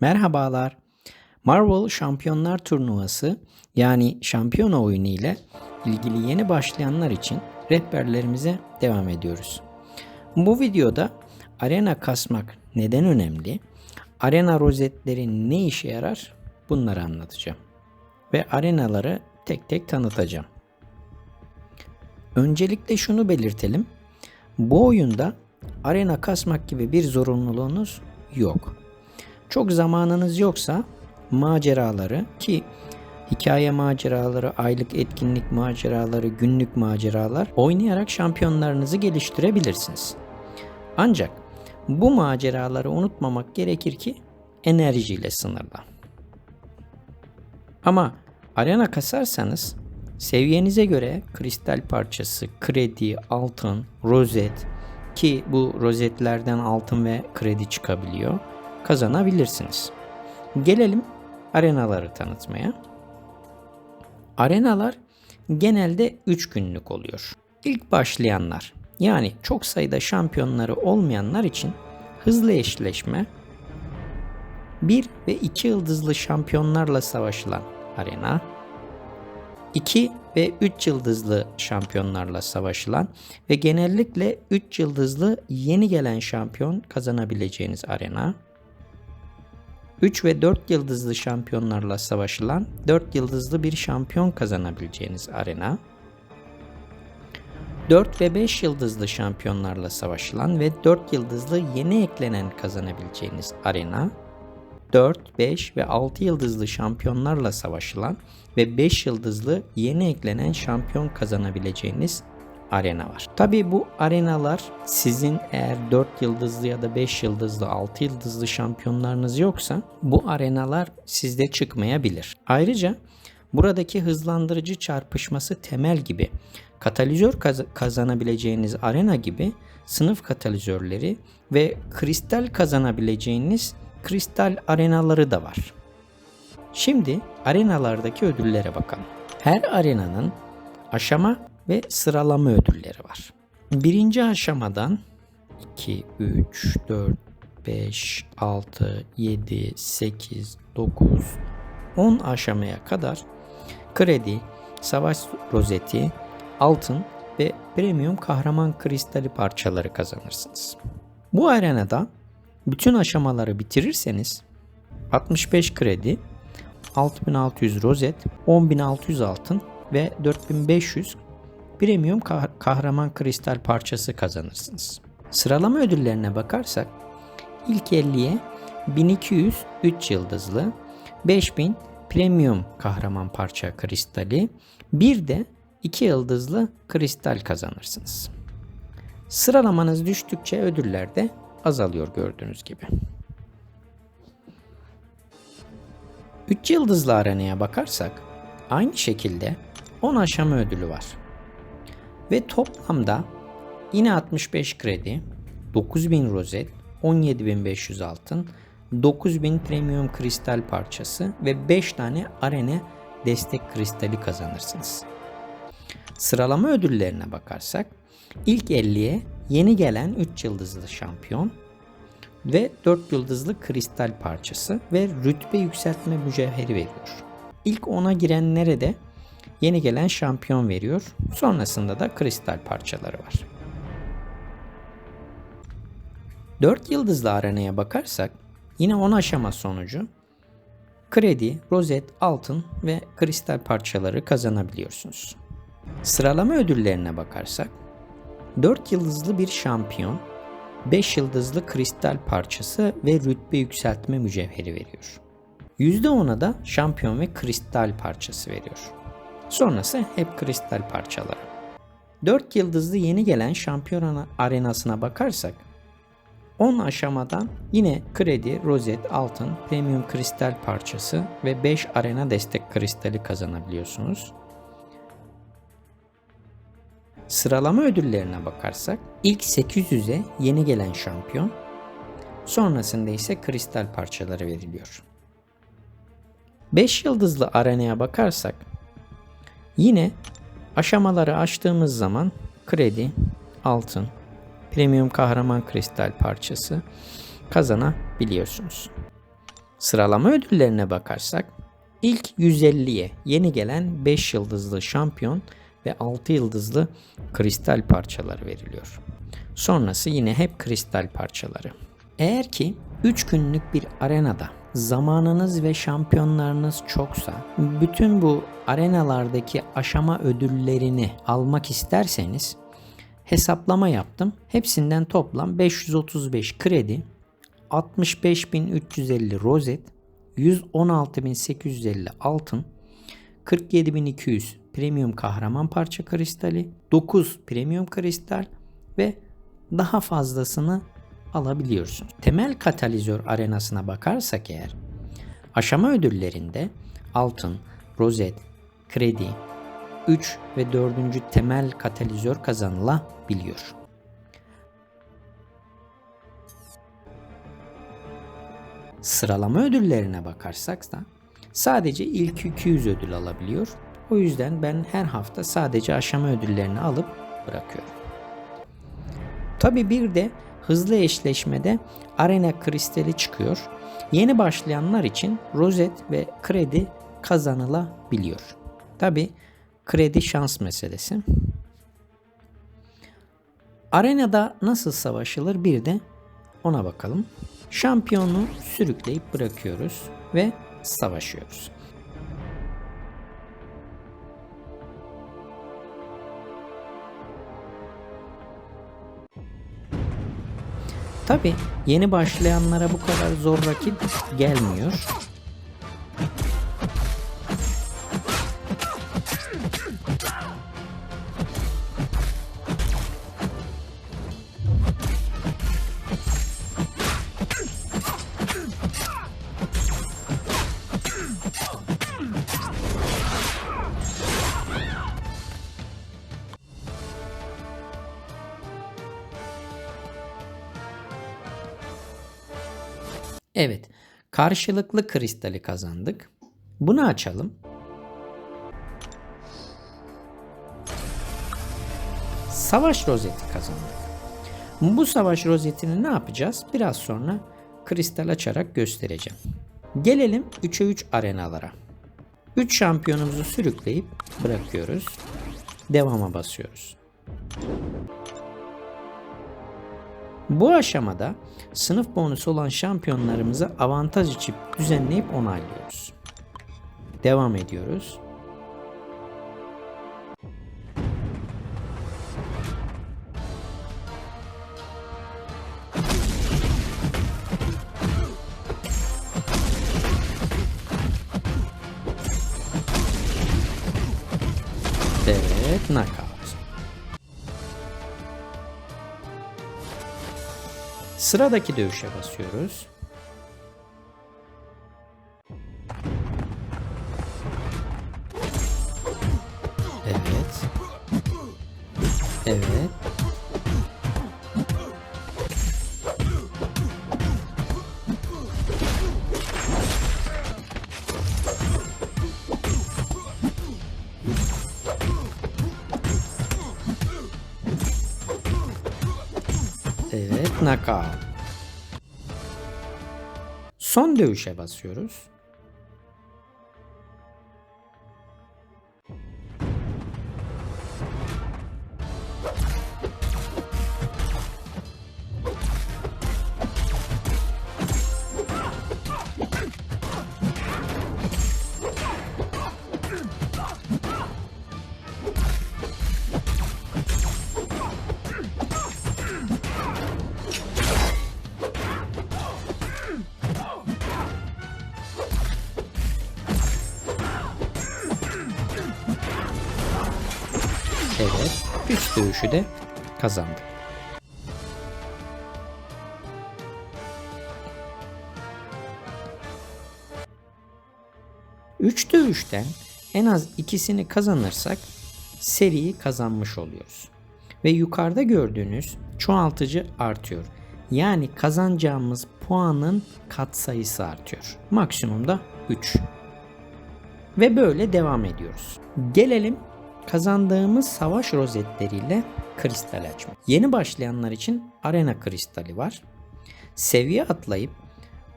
Merhabalar. Marvel Şampiyonlar Turnuvası yani şampiyona oyunu ile ilgili yeni başlayanlar için rehberlerimize devam ediyoruz. Bu videoda arena kasmak neden önemli, arena rozetleri ne işe yarar bunları anlatacağım. Ve arenaları tek tek tanıtacağım. Öncelikle şunu belirtelim. Bu oyunda arena kasmak gibi bir zorunluluğunuz yok. Çok zamanınız yoksa maceraları ki hikaye maceraları, aylık etkinlik maceraları, günlük maceralar oynayarak şampiyonlarınızı geliştirebilirsiniz. Ancak bu maceraları unutmamak gerekir ki enerjiyle sınırlı. Ama arena kasarsanız seviyenize göre kristal parçası, kredi, altın, rozet ki bu rozetlerden altın ve kredi çıkabiliyor kazanabilirsiniz. Gelelim arenaları tanıtmaya. Arenalar genelde 3 günlük oluyor. İlk başlayanlar yani çok sayıda şampiyonları olmayanlar için hızlı eşleşme 1 ve 2 yıldızlı şampiyonlarla savaşılan arena 2 ve 3 yıldızlı şampiyonlarla savaşılan ve genellikle 3 yıldızlı yeni gelen şampiyon kazanabileceğiniz arena 3 ve 4 yıldızlı şampiyonlarla savaşılan 4 yıldızlı bir şampiyon kazanabileceğiniz arena. 4 ve 5 yıldızlı şampiyonlarla savaşılan ve 4 yıldızlı yeni eklenen kazanabileceğiniz arena. 4, 5 ve 6 yıldızlı şampiyonlarla savaşılan ve 5 yıldızlı yeni eklenen şampiyon kazanabileceğiniz arena var. Tabii bu arenalar sizin eğer 4 yıldızlı ya da 5 yıldızlı 6 yıldızlı şampiyonlarınız yoksa bu arenalar sizde çıkmayabilir. Ayrıca buradaki hızlandırıcı çarpışması temel gibi katalizör kaz- kazanabileceğiniz arena gibi sınıf katalizörleri ve kristal kazanabileceğiniz kristal arenaları da var. Şimdi arenalardaki ödüllere bakalım. Her arenanın aşama ve sıralama ödülleri var. Birinci aşamadan 2, 3, 4, 5, 6, 7, 8, 9, 10 aşamaya kadar kredi, savaş rozeti, altın ve premium kahraman kristali parçaları kazanırsınız. Bu arenada bütün aşamaları bitirirseniz 65 kredi, 6600 rozet, 10600 altın ve 4500 premium kahraman kristal parçası kazanırsınız. Sıralama ödüllerine bakarsak ilk 50'ye 1200 3 yıldızlı, 5000 premium kahraman parça kristali, bir de 2 yıldızlı kristal kazanırsınız. Sıralamanız düştükçe ödüller de azalıyor gördüğünüz gibi. 3 yıldızlı arenaya bakarsak aynı şekilde 10 aşama ödülü var. Ve toplamda yine 65 kredi, 9000 rozet, 17500 altın, 9000 premium kristal parçası ve 5 tane arena destek kristali kazanırsınız. Sıralama ödüllerine bakarsak ilk 50'ye yeni gelen 3 yıldızlı şampiyon ve 4 yıldızlı kristal parçası ve rütbe yükseltme mücevheri veriyor. İlk 10'a girenlere de yeni gelen şampiyon veriyor. Sonrasında da kristal parçaları var. 4 yıldızlı arenaya bakarsak yine 10 aşama sonucu kredi, rozet, altın ve kristal parçaları kazanabiliyorsunuz. Sıralama ödüllerine bakarsak 4 yıldızlı bir şampiyon, 5 yıldızlı kristal parçası ve rütbe yükseltme mücevheri veriyor. %10'a da şampiyon ve kristal parçası veriyor. Sonrası hep kristal parçaları. 4 yıldızlı yeni gelen şampiyon arenasına bakarsak 10 aşamadan yine kredi, rozet, altın, premium kristal parçası ve 5 arena destek kristali kazanabiliyorsunuz. Sıralama ödüllerine bakarsak ilk 800'e yeni gelen şampiyon, sonrasında ise kristal parçaları veriliyor. 5 yıldızlı arenaya bakarsak Yine aşamaları açtığımız zaman kredi, altın, premium kahraman kristal parçası kazanabiliyorsunuz. Sıralama ödüllerine bakarsak ilk 150'ye yeni gelen 5 yıldızlı şampiyon ve 6 yıldızlı kristal parçaları veriliyor. Sonrası yine hep kristal parçaları. Eğer ki 3 günlük bir arenada zamanınız ve şampiyonlarınız çoksa bütün bu arenalardaki aşama ödüllerini almak isterseniz hesaplama yaptım. Hepsinden toplam 535 kredi, 65.350 rozet, 116.850 altın, 47.200 premium kahraman parça kristali, 9 premium kristal ve daha fazlasını alabiliyorsunuz. Temel katalizör arenasına bakarsak eğer aşama ödüllerinde altın, rozet, kredi, 3 ve 4. temel katalizör kazanılabiliyor. Sıralama ödüllerine bakarsak da sadece ilk 200 ödül alabiliyor. O yüzden ben her hafta sadece aşama ödüllerini alıp bırakıyorum. Tabi bir de hızlı eşleşmede arena kristali çıkıyor. Yeni başlayanlar için rozet ve kredi kazanılabiliyor. Tabi kredi şans meselesi. Arenada nasıl savaşılır bir de ona bakalım. Şampiyonu sürükleyip bırakıyoruz ve savaşıyoruz. Tabi yeni başlayanlara bu kadar zor rakip gelmiyor. Evet, karşılıklı kristali kazandık. Bunu açalım. Savaş rozeti kazandık. Bu savaş rozetini ne yapacağız? Biraz sonra kristal açarak göstereceğim. Gelelim 3'e 3 arenalara. 3 şampiyonumuzu sürükleyip bırakıyoruz. Devama basıyoruz. Bu aşamada sınıf bonusu olan şampiyonlarımızı avantaj içip düzenleyip onaylıyoruz. Devam ediyoruz. Evet, knockout. Sıradaki dövüşe basıyoruz. Evet. Evet. Knockout. Son dövüşe basıyoruz. 3 dövüşü de kazandı. Üç dövüşten en az ikisini kazanırsak seriyi kazanmış oluyoruz. Ve yukarıda gördüğünüz çoğaltıcı artıyor. Yani kazanacağımız puanın katsayısı artıyor. Maksimumda 3. Ve böyle devam ediyoruz. Gelelim kazandığımız savaş rozetleriyle kristal açma. Yeni başlayanlar için arena kristali var. Seviye atlayıp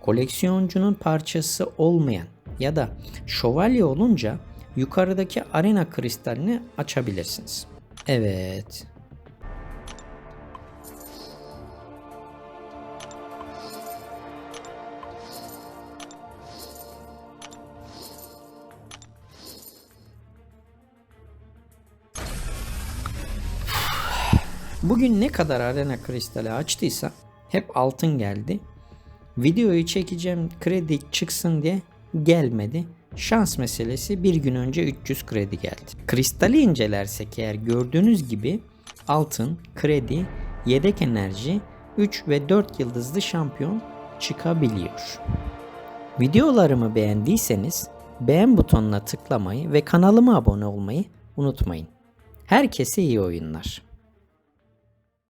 Koleksiyoncunun parçası olmayan ya da şövalye olunca yukarıdaki arena kristalini açabilirsiniz. Evet. Bugün ne kadar arena kristali açtıysa hep altın geldi. Videoyu çekeceğim kredi çıksın diye gelmedi. Şans meselesi bir gün önce 300 kredi geldi. Kristali incelersek eğer gördüğünüz gibi altın, kredi, yedek enerji, 3 ve 4 yıldızlı şampiyon çıkabiliyor. Videolarımı beğendiyseniz beğen butonuna tıklamayı ve kanalıma abone olmayı unutmayın. Herkese iyi oyunlar.